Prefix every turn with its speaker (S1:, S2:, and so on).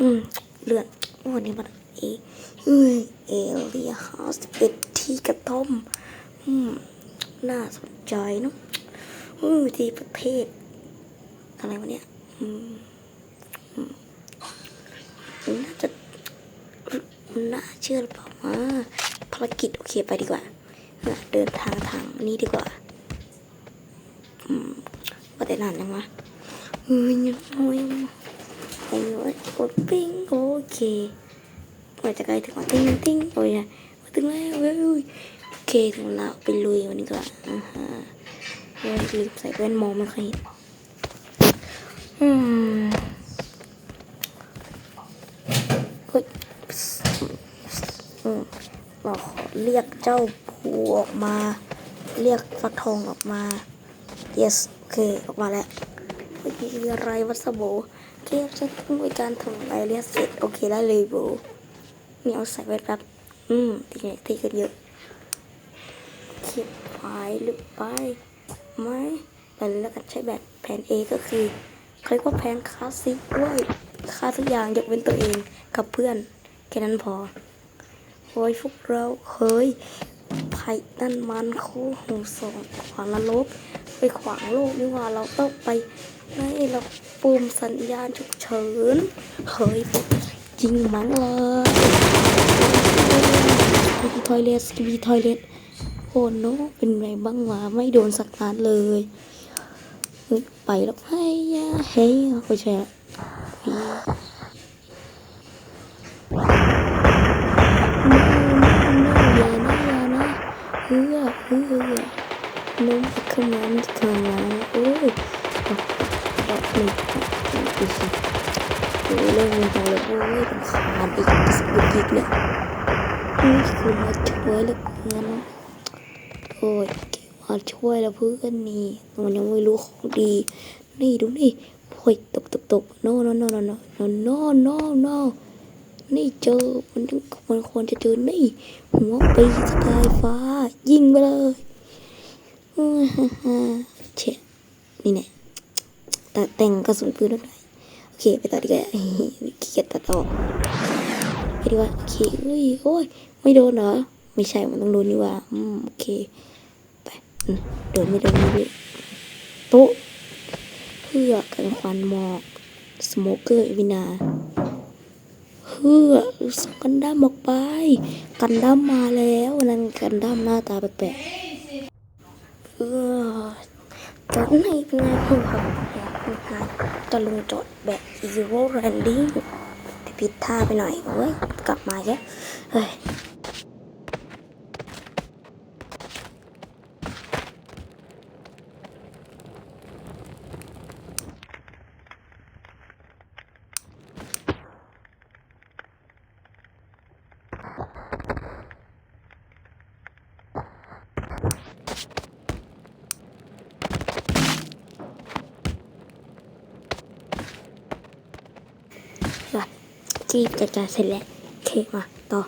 S1: อืมเลือดวันนี้มันเอเอเอเลียฮาสเป็ดที่กระท่อมอืมน่าสนใจเนอะอืมที่ประเทศ อะไรวะเนี่ยอืมน่าจะน่าเชื่อหรือเปล่าว่าภารกิจโอเคไปดีกว่า เดินทางทางนี้ดีกว่าอืมว่าแต่นานยังวะเฮ้ยยังโอ้ย โอ้ยกดปิ้งโอเคกว่าจะใกล้ถึงติ้งติ้งโอ้ยมาถึงแล้วเว้ยโอเคถึงแล้วไปลุยวันนี้ก่อนอ่าฮะเฮ้ยลืมใส่แว่นมองไม่ค่อยเห็นอืมเฮ้ยอืมเราขอเรียกเจ้าผูออกมา เรียกฟักทองออกมา yes โอเค ออกมาแล้ว เมื่อกี้มีอะไรวัสโบโอเคฉันต้องมีการทำอะไรเรียกเสร็จโอเคได้เลยโบนี่เอาใส่ไว้แป๊บอืมทีนี้ทีกันเยอะเขียนไปหรือไปไหมแต่แล้วกันใช้แบบแผน A ก็คือเขาเรียกว่าแผนคลาสสิกด้วยค่าทุกอย่างยกเว้นตัวเองกับเพื่อนแค่นั้นพอโอ้ยพวกเราเฮ้ยไผ่นั่นมันโคหูสองขวางนรก ไปขวางโลกนี่ว่าเราต้องไปให้เราปุ่มสัญญาณฉุกเฉินเฮ้ยจริงมั้งเลยกีทอยเลสกีทอยเลสโอ้โนเป็นไงบ้างวะไม่โดนสักนัดเลยเฮ้ยไปแล้วเฮ้ยาเฮ้ยไม่ใช่ล น้องขึ้นมาไม่ขึ้นมาโอ้ยเอาเอาหนึ่งดูสิโอ้ยเริ่มมีจังเลยโอ้ยเป็นขาดอีกสิบกิกเนี่ยนี่คือมาช่วยเหลือเกินโอ้ยมาช่วยแล้วเพื่อนนี่มันยังไม่รู้ของดี นี่ดูนี่โอ้ยตบตบตบ no no no no no no no no no นี่เจอมันต้องมันควรจะเจอนี่หัวปีสกายฟ้า ยิงไปเลย เชะนี่แน่ตัดแต่งกระสุนปืนด้วยหน่อยโอเค ไปตัดดีกว่าขี้เกียจตัดออกไปดีกว่าโอเคอุ้ยโอ้ยไม่โดนเหรอไม่ใช่มันต้องโดนนี่ว่าอืมโอเคไปอืมโดนไม่โดนไม่รู้โต๊ะเพื่อกันควันหมอกสโมเกอร์วินาเพื่อกันดั้มออกไป กันดั้มมาแล้วนั่นกันดั้มหน้าตาแปลกๆ ตอนกในเป็นไงผู้ครับอยคุณหาตะลุงจดแบบอีโวแรนดิ้งผิดท่าไปหน่อยเว้ย กลับมาแค่เฮ้ย จีบจัดการเสร็จแล้วโอเคมาต่อ